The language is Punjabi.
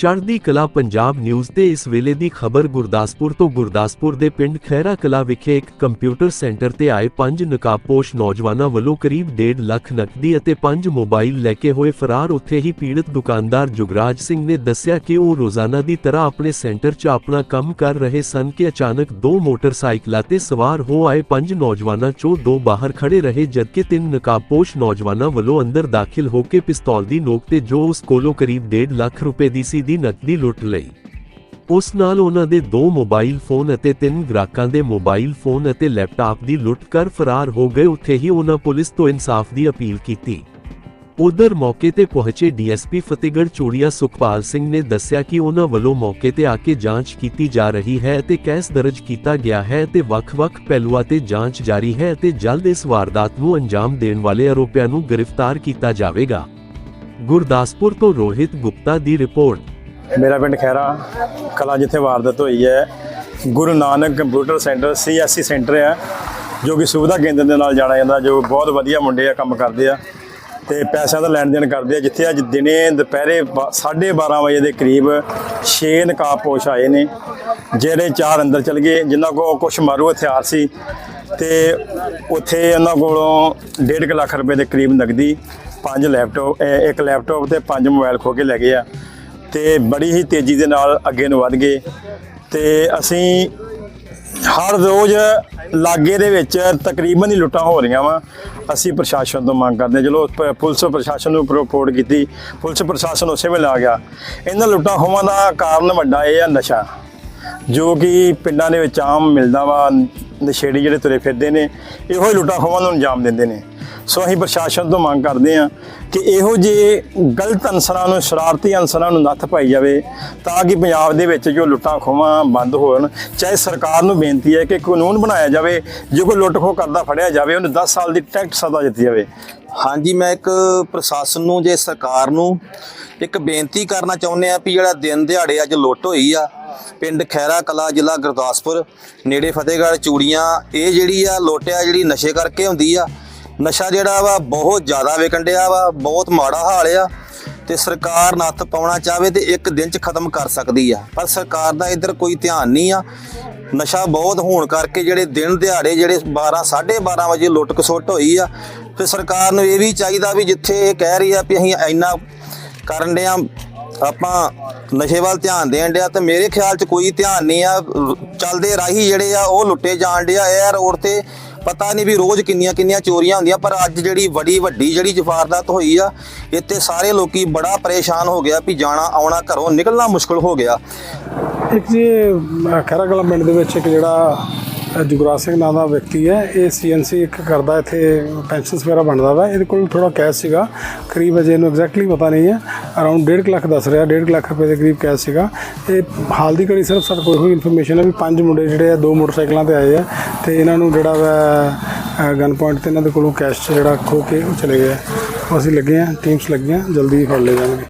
ਚੜ੍ਹਦੀ ਕਲਾ ਪੰਜਾਬ ਨਿਊਜ਼ ਤੇ ਇਸ ਵੇਲੇ ਦੀ ਖਬਰ ਗੁਰਦਾਸਪੁਰ ਤੋਂ ਗੁਰਦਾਸਪੁਰ ਦੇ ਪਿੰਡ ਖੈਰਾ ਕਲਾ ਵਿਖੇ ਇੱਕ ਕੰਪਿਊਟਰ ਸੈਂਟਰ ਤੇ ਆਏ ਪੰਜ ਨਕਾਬਪੋਸ਼ ਨੌਜਵਾਨਾਂ ਵੱਲੋਂ ਕਰੀਬ 1.5 ਲੱਖ ਨਕਦੀ ਅਤੇ ਪੰਜ ਮੋਬਾਈਲ ਲੈ ਕੇ ਹੋਏ ਫਰਾਰ। ਉੱਥੇ ਹੀ ਪੀੜਤ ਦੁਕਾਨਦਾਰ ਜੁਗਰਾਜ ਸਿੰਘ ਨੇ ਦੱਸਿਆ ਕਿ ਉਹ ਰੋਜ਼ਾਨਾ ਦੀ ਤਰ੍ਹਾਂ ਆਪਣੇ ਸੈਂਟਰ 'ਚ ਆਪਣਾ ਕੰਮ ਕਰ ਰਹੇ ਸਨ ਕਿ ਅਚਾਨਕ ਦੋ ਮੋਟਰਸਾਈਕਲਾਂ ਤੇ ਸਵਾਰ ਹੋ ਆਏ ਪੰਜ ਨੌਜਵਾਨਾਂ 'ਚੋਂ ਦੋ ਬਾਹਰ ਖੜੇ ਰਹੇ, ਜਦਕਿ ਤਿੰਨ ਨਕਾਬਪੋਸ਼ ਨੌਜਵਾਨਾਂ ਵੱਲੋਂ ਅੰਦਰ ਦਾਖਲ ਹੋ ਕੇ ਪਿਸਤੌਲ ਦੀ ਨੋਕ ਤੇ ਜੋ ਉਸ ਕੋਲੋਂ ਕਰੀਬ 1.5 ਲੱਖ ਰੁਪਏ ਦੀ ਸੀ ਦੀ ਨਕਦੀ ਲੁੱਟ ਲਈ। ਉਸ ਨਾਲ ਉਹਨਾਂ ਦੇ ਦੋ ਮੋਬਾਈਲ ਫੋਨ ਅਤੇ ਤਿੰਨ ਗ੍ਰਾਹਕਾਂ ਦੇ ਮੋਬਾਈਲ ਫੋਨ ਅਤੇ ਲੈਪਟਾਪ ਦੀ ਲੁੱਟ ਕਰ ਫਰਾਰ ਹੋ ਗਏ। ਉੱਥੇ ਹੀ ਉਹਨਾਂ ਪੁਲਿਸ ਤੋਂ ਇਨਸਾਫ ਦੀ ਅਪੀਲ ਕੀਤੀ। ਉਧਰ ਮੌਕੇ ਤੇ ਪਹੁੰਚੇ ਡੀਐਸਪੀ ਫਤਿਹਗੜ੍ਹ ਚੂੜੀਆ ਸੁਖਪਾਲ ਸਿੰਘ ਨੇ ਦੱਸਿਆ ਕਿ ਉਹਨਾਂ ਵੱਲੋਂ ਮੌਕੇ ਤੇ ਆ ਕੇ ਜਾਂਚ ਕੀਤੀ ਜਾ ਰਹੀ ਹੈ ਅਤੇ ਕੇਸ ਦਰਜ ਕੀਤਾ ਗਿਆ ਹੈ ਤੇ ਵੱਖ-ਵੱਖ ਪਹਿਲੂਆਂ ਤੇ ਜਾਂਚ ਜਾਰੀ ਹੈ ਅਤੇ ਜਲਦ ਇਸ ਵਾਰਦਾਤ ਨੂੰ ਅੰਜਾਮ ਦੇਣ ਵਾਲੇ ਆਰੋਪੀਆਂ ਨੂੰ ਗ੍ਰਿਫਤਾਰ ਕੀਤਾ ਜਾਵੇਗਾ। ਗੁਰਦਾਸਪੁਰ ਤੋਂ ਰੋਹਿਤ ਗੁਪਤਾ ਦੀ ਰਿਪੋਰਟ। ਮੇਰਾ ਪਿੰਡ ਖੈਰਾ ਕਲਾ ਜਿੱਥੇ ਵਾਰਦਾਤ ਹੋਈ ਹੈ, Guru Nanak computer centre CSC centre ਹੈ ਜੋ ਕਿ ਸੁਵਿਧਾ ਕੇਂਦਰ ਦੇ ਨਾਲ ਜਾਣਿਆ ਜਾਂਦਾ, ਜੋ ਬਹੁਤ ਵਧੀਆ ਮੁੰਡੇ ਆ, ਕੰਮ ਕਰਦੇ ਆ ਤੇ ਪੈਸਿਆਂ ਦਾ ਲੈਣ ਦੇਣ ਕਰਦੇ ਆ, ਜਿੱਥੇ ਅੱਜ ਦਿਨੇ ਦੁਪਹਿਰੇ 12:30 ਵਜੇ ਦੇ ਕਰੀਬ 6 ਨਕਾਬਪੋਸ਼ ਆਏ ਨੇ, ਜਿਹੜੇ ਚਾਰ ਅੰਦਰ ਚਲ ਗਏ, ਜਿਨ੍ਹਾਂ ਕੋਲ ਕੁਝ ਮਾਰੂ ਹਥਿਆਰ ਸੀ ਤੇ ਉੱਥੇ ਉਹਨਾਂ ਕੋਲੋਂ 1.5 ਲੱਖ ਰੁਪਏ ਦੇ ਕਰੀਬ ਨਗਦੀ ਪੰਜ ਲੈਪਟਾਪ ਇੱਕ ਲੈਪਟਾਪ ਤੇ ਪੰਜ ਮੋਬਾਈਲ ਖੋ ਕੇ ਲੈ ਗਏ ਆ। ਤੇ ਬੜੀ ਹੀ ਤੇਜ਼ੀ ਦੇ ਨਾਲ ਅੱਗੇ ਨੂੰ ਵਧ ਗਏ। ਤੇ ਅਸੀਂ ਹਰ ਰੋਜ਼ ਲਾਗੇ ਦੇ ਵਿੱਚ ਤਕਰੀਬਨ ਹੀ ਲੁੱਟਾਂ ਹੋ ਰਹੀਆਂ ਵਾ। ਅਸੀਂ ਪ੍ਰਸ਼ਾਸਨ ਤੋਂ ਮੰਗ ਕਰਦੇ ਹਾਂ। ਚਲੋ, ਪ- ਪੁਲਿਸ ਪ੍ਰਸ਼ਾਸਨ ਨੂੰ ਰਿਪੋਰਟ ਕੀਤੀ। ਪੁਲਿਸ ਪ੍ਰਸ਼ਾਸਨ ਉਸੇ ਵੇਲੇ ਆ ਗਿਆ। ਇਹਨਾਂ ਲੁੱਟਾਂ ਹੋਵਾਂ ਦਾ ਕਾਰਨ ਵੱਡਾ ਇਹ ਆ ਨਸ਼ਾ, ਜੋ ਕਿ ਪਿੰਡਾਂ ਦੇ ਵਿੱਚ ਆਮ ਮਿਲਦਾ ਵਾ। ਨਸ਼ੇੜੀ ਜਿਹੜੇ ਤੁਰੇ ਫਿਰਦੇ ਨੇ, ਇਹੋ ਹੀ ਲੁੱਟਾਂ ਖੋਹਾਂ ਨੂੰ ਅੰਜਾਮ ਦਿੰਦੇ ਨੇ। ਸੋ ਅਸੀਂ ਪ੍ਰਸ਼ਾਸਨ ਤੋਂ ਮੰਗ ਕਰਦੇ ਹਾਂ ਕਿ ਇਹੋ ਜਿਹੇ ਗਲਤ ਅਨਸਰਾਂ ਨੂੰ, ਸ਼ਰਾਰਤੀ ਅਨਸਰਾਂ ਨੂੰ ਨੱਥ ਪਾਈ ਜਾਵੇ ਤਾਂ ਕਿ ਪੰਜਾਬ ਦੇ ਵਿੱਚ ਜੋ ਲੁੱਟਾਂ ਖੋਹਾਂ ਬੰਦ ਹੋਣ, ਚਾਹੇ ਸਰਕਾਰ ਨੂੰ ਬੇਨਤੀ ਹੈ ਕਿ ਕਾਨੂੰਨ ਬਣਾਇਆ ਜਾਵੇ, ਜੇ ਕੋਈ ਲੁੱਟ ਖੋਹ ਕਰਦਾ ਫੜਿਆ ਜਾਵੇ, ਉਹਨੂੰ 10 ਸਾਲ ਦੀ ਟੈਕਟ ਸਜ਼ਾ ਦਿੱਤੀ ਜਾਵੇ। ਹਾਂਜੀ, ਮੈਂ ਇੱਕ ਪ੍ਰਸ਼ਾਸਨ ਨੂੰ ਜੇ ਸਰਕਾਰ ਨੂੰ ਇੱਕ ਬੇਨਤੀ ਕਰਨਾ ਚਾਹੁੰਦੇ ਆ ਵੀ ਜਿਹੜਾ ਦਿਨ ਦਿਹਾੜੇ ਅੱਜ ਲੁੱਟ ਹੋਈ ਆ, ਪਿੰਡ ਖੈਰਾ ਕਲਾ, ਜ਼ਿਲ੍ਹਾ ਗੁਰਦਾਸਪੁਰ, ਨੇੜੇ ਫਤਿਹਗੜ੍ਹ, ਚੂੜੀਆਂ, ਇਹ ਜਿਹੜੀ ਆ ਲੁੱਟ ਜਿਹੜੀ ਨਸ਼ੇ ਕਰਕੇ ਹੁੰਦੀ ਆ ਨਸ਼ਾ ਜਿਹੜਾ ਵਾ ਬਹੁਤ ਜ਼ਿਆਦਾ ਵਿਕਣ ਡਿਆ ਵਾ, ਬਹੁਤ ਮਾੜਾ ਹਾਲ ਆ ਤੇ ਸਰਕਾਰ ਨੱਥ ਪਾਉਣਾ ਚਾਹਵੇ ਤੇ ਇੱਕ ਦਿਨ ਚ ਖਤਮ ਕਰ ਸਕਦੀ ਆ। ਪਰ ਸਰਕਾਰ ਦਾ ਇੱਧਰ ਕੋਈ ਧਿਆਨ ਨਹੀਂ ਆ। ਨਸ਼ਾ ਬਹੁਤ ਹੋਣ ਕਰਕੇ ਜਿਹੜੇ ਦਿਨ ਦਿਹਾੜੇ ਜਿਹੜੇ 12 12:30 ਵਜੇ ਲੁੱਟ ਖਸੁੱਟ ਹੋਈ ਆ, ਤੇ ਸਰਕਾਰ ਨੂੰ ਇਹ ਵੀ ਚਾਹੀਦਾ ਵੀ ਜਿੱਥੇ ਇਹ ਕਹਿ ਰਹੀ ਆ ਵੀ ਅਸੀਂ ਇੰਨਾ ਕਰਨ ਡਿਆ ਆਪਾਂ ਨਸ਼ੇ ਵੱਲ ਧਿਆਨ ਦੇਣ ਡਿਆ ਤੇ ਮੇਰੇ ਖਿਆਲ 'ਚ ਕੋਈ ਧਿਆਨ ਨਹੀਂ ਆ। ਚੱਲਦੇ ਰਾਹੀ ਜਿਹੜੇ ਆ ਉਹ ਲੁੱਟੇ ਜਾਣ ਡਿਆ ਇਹ ਰੋਡ ਤੇ ਪਤਾ ਨਹੀਂ ਵੀ ਰੋਜ਼ ਕਿੰਨੀਆਂ ਕਿੰਨੀਆਂ ਚੋਰੀਆਂ ਹੁੰਦੀਆਂ, ਪਰ ਅੱਜ ਜਿਹੜੀ ਵੱਡੀ ਵੱਡੀ ਜਿਹੜੀ ਜਫਾਰਦਾਤ ਹੋਈ ਆ, ਇੱਥੇ ਸਾਰੇ ਲੋਕੀ ਬੜਾ ਪਰੇਸ਼ਾਨ ਹੋ ਗਿਆ ਵੀ ਜਾਣਾ, ਆਉਣਾ, ਘਰੋਂ ਨਿਕਲਣਾ ਮੁਸ਼ਕਲ ਹੋ ਗਿਆ। ਇੱਕ ਜੀ ਅਹ ਖਹਿਰਾ ਪਿੰਡ ਦੇ ਵਿੱਚ ਇੱਕ ਜਿਹੜਾ ਜੁਗਰਾਜ ਸਿੰਘ ਨਾਂ ਦਾ ਵਿਅਕਤੀ ਹੈ। ਇਹ ਸੀਐਨਸੀ ਇੱਕ ਕਰਦਾ, ਇੱਥੇ ਪੈਨਸ਼ਨਸ ਵਗੈਰਾ ਬਣਦਾ ਵਾ। ਇਹਦੇ ਕੋਲ ਥੋੜਾ ਕੈਸ਼ ਸੀਗਾ। ਕਰੀਬ ਅਜੇ ਇਹਨੂੰ ਐਗਜ਼ੈਕਟਲੀ ਪਤਾ ਨਹੀਂ ਹੈ। ਅਰਾਊਂਡ 1.5 ਲੱਖ ਦੱਸ ਰਿਹਾ 1.5 ਲੱਖ ਰੁਪਏ ਦੇ ਕਰੀਬ ਕੈਸ਼ ਸੀਗਾ। ਇਹ ਹਾਲ ਦੀ ਘੜੀ ਸਿਰਫ ਸਾਡੇ ਕੋਲ ਇਹੋ ਇਨਫੋਰਮੇਸ਼ਨ ਹੈ ਵੀ ਪੰਜ ਮੁੰਡੇ ਜਿਹੜੇ ਆ, ਦੋ ਮੋਟਰਸਾਈਕਲਾਂ ਤੇ ਆਏ ਆ। ਤੇ ਇਹਨਾਂ ਨੂੰ ਜਿਹੜਾ ਵਾ ਗਨ ਪੁਆਇੰਟ ਤੇ ਇਹਨਾਂ ਦੇ ਕੋਲੋਂ ਕੈਸ਼ ਜਿਹੜਾ ਖੋ ਕੇ ਉਹ ਚਲੇ ਗਏ ਅਸੀਂ ਲੱਗੇ ਆ ਟੀਮਸ ਲੱਗੀਆਂ, ਜਲਦੀ ਫੜ ਲਏ ਜਾਣਗੇ।